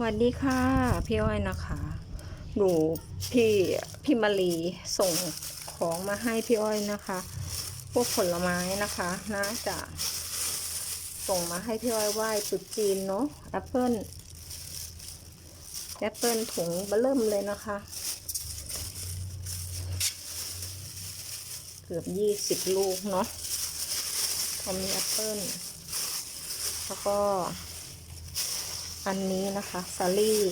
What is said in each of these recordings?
วัสดีค่ะ พี่อ้อยนะคะ หนูพี่พี่มารีส่งของมาให้พี่อ้อยนะคะ พวกผลไม้นะคะน่าจะส่งมาให้พี่อ้อยไหว้ตรุษจีนเนาะแอปเปิลแอปเปิลถุงเบอเริ่มเลยนะคะ เกือบยี่สิบลูกเนาะพอมีแอปเปิลแล้วก็ อันนี้นะคะซาลี่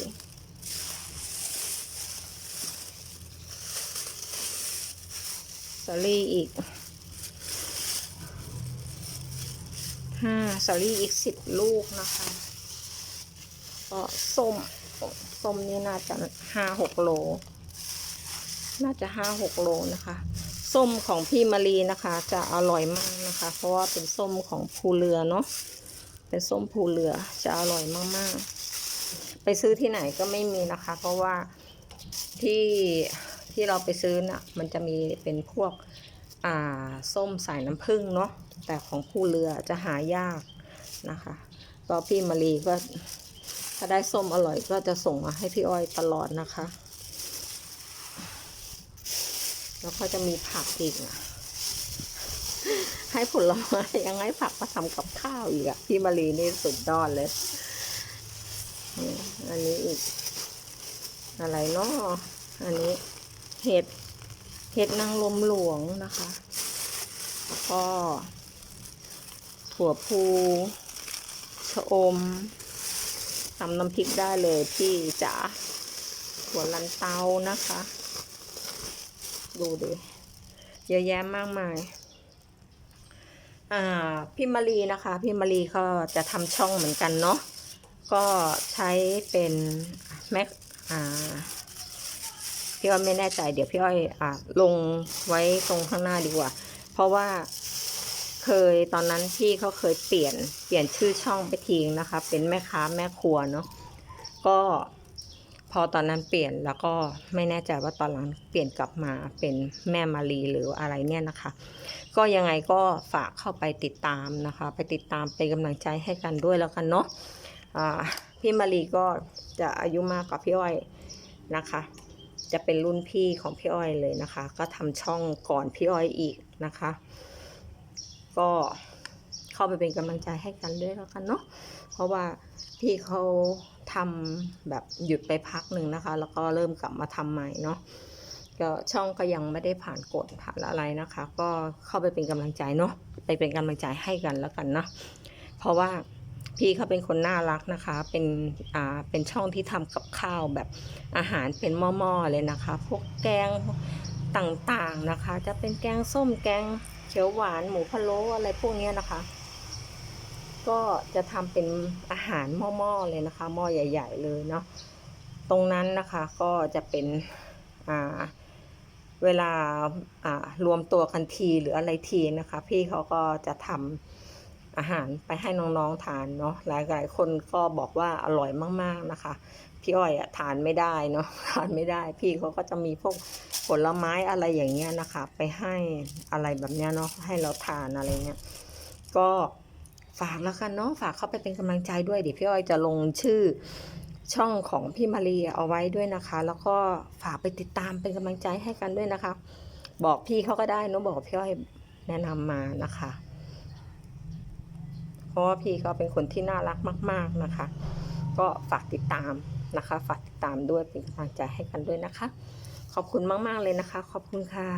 ซาลี่อีกห้าซาลี่อีกสิบลูกนะคะ ก็ส้ม ส้มนี่น่าจะห้าหกโล น่าจะห้าหกโลนะคะส้มของพี่มารีนะคะ จะอร่อยมากนะคะ เพราะว่าเป็นส้มของภูเรือเนาะ เป็นส้มภูเรือจะอร่อยมากๆ ไปซื้อที่ไหนก็ไม่มีนะคะ เพราะว่าที่ที่เราไปซื้อน่ะมันจะมีเป็นพวกอ่าส้มสายน้ำผึ้งเนาะแต่ของภูเรือจะหายากนะคะก็พี่มารีก็ถ้าได้ส้มอร่อยก็จะส่งมาให้พี่อ้อยตลอดนะคะ แล้วก็จะมีผักอีกนะ ให้ผลไม้ยังให้ผักมาทำกับข้าวอีกอะพี่มารีนี่สุดยอดเลย อันนี้อีก อะไรเนาะอันนี้เห็ด เห็ดนางลมหลวงนะคะแล้วก็ ถั่วพูชะอมทำน้ำพริกได้เลยพี่จ๋าถั่วลันเตานะคะ ดูดิเยอะแยะมากมาย อ่าพี่มารีนะคะพี่มารีก็จะทำช่องเหมือนกันเนาะก็ใช้เป็นแม็กอ่าพี่อ้อยไม่แน่ใจเดี๋ยวพี่อ้อยอ่าลงไว้ตรงข้างหน้าดีกว่า เพราะว่าเคยตอนนั้นพี่เขาเคยเปลี่ยนเปลี่ยนชื่อช่องไปทิ้งนะคะ เป็นแม่ค้าแม่ครัวเนาะก็ พอตอนนั้นเปลี่ยนแล้วก็ไม่แน่ใจว่าตอนหลังเปลี่ยนกลับมาเป็นแม่มารีหรืออะไรเนี่ยนะคะ ก็ยังไงก็ฝากเข้าไปติดตามนะคะ ไปติดตามเป็นกำลังใจให้กันด้วยแล้วกันเนาะพี่มารีก็จะอายุมากกว่าพี่อ้อยนะคะ จะเป็นรุ่นพี่ของพี่อ้อยเลยนะคะ ก็ทำช่องก่อนพี่อ้อยอีกนะคะ ก็เข้าไปเป็นกำลังใจให้กันด้วยแล้วกันเนาะเพราะว่าพี่เขา ทำแบบหยุดไปพักหนึ่งนะคะ แล้วก็เริ่มกลับมาทำใหม่เนาะก็ช่องก็ยังไม่ได้ผ่านกฎผ่านอะไรนะคะ ก็เข้าไปเป็นกำลังใจเนาะไปเป็นกำลังใจให้กันแล้วกันเนาะเพราะว่าพี่เขาเป็นคนน่ารักนะคะ เป็นอ่าเป็นช่องที่ทำกับข้าวแบบอาหารเป็นหม้อๆเลยนะคะ พวกแกงต่างๆนะคะ จะเป็นแกงส้มแกงเขียวหวานหมูพะโล้อะไรพวกนี้นะคะ ก็จะทำเป็นอาหารหม้อๆเลยนะคะหม้อใหญ่ ๆ เลยเนาะตรงนั้นนะคะก็จะเป็นอ่าเวลาอ่ารวมตัวกันทีหรืออะไรทีนะคะ พี่เขาก็จะทำอาหารไปให้น้องๆทานเนาะหลายๆคนก็บอกว่าอร่อยมากๆนะคะพี่อ้อยอะทานไม่ได้เนาะทานไม่ได้ พี่เขาก็จะมีพวกผลไม้อะไรอย่างเงี้ยนะคะ ไปให้อะไรแบบเนี้ยเนาะให้เราทานอะไรเงี้ยก็ ฝากแล้วกันเนาะฝากเข้าไปเป็นกำลังใจด้วยเดี๋ยวพี่อ้อยจะลงชื่อช่องของพี่มารีเอาไว้ด้วยนะคะ แล้วก็ฝากไปติดตามเป็นกำลังใจให้กันด้วยนะคะ บอกพี่เขาก็ได้เนอะบอกพี่อ้อยแนะนำมานะคะ เพราะว่าพี่เขาเป็นคนที่น่ารักมาก ๆนะคะ ก็ฝากติดตามนะคะ ฝากติดตามด้วยเป็นกำลังใจให้กันด้วยนะคะ ขอบคุณมาก ๆ เลยนะคะ ขอบคุณค่ะ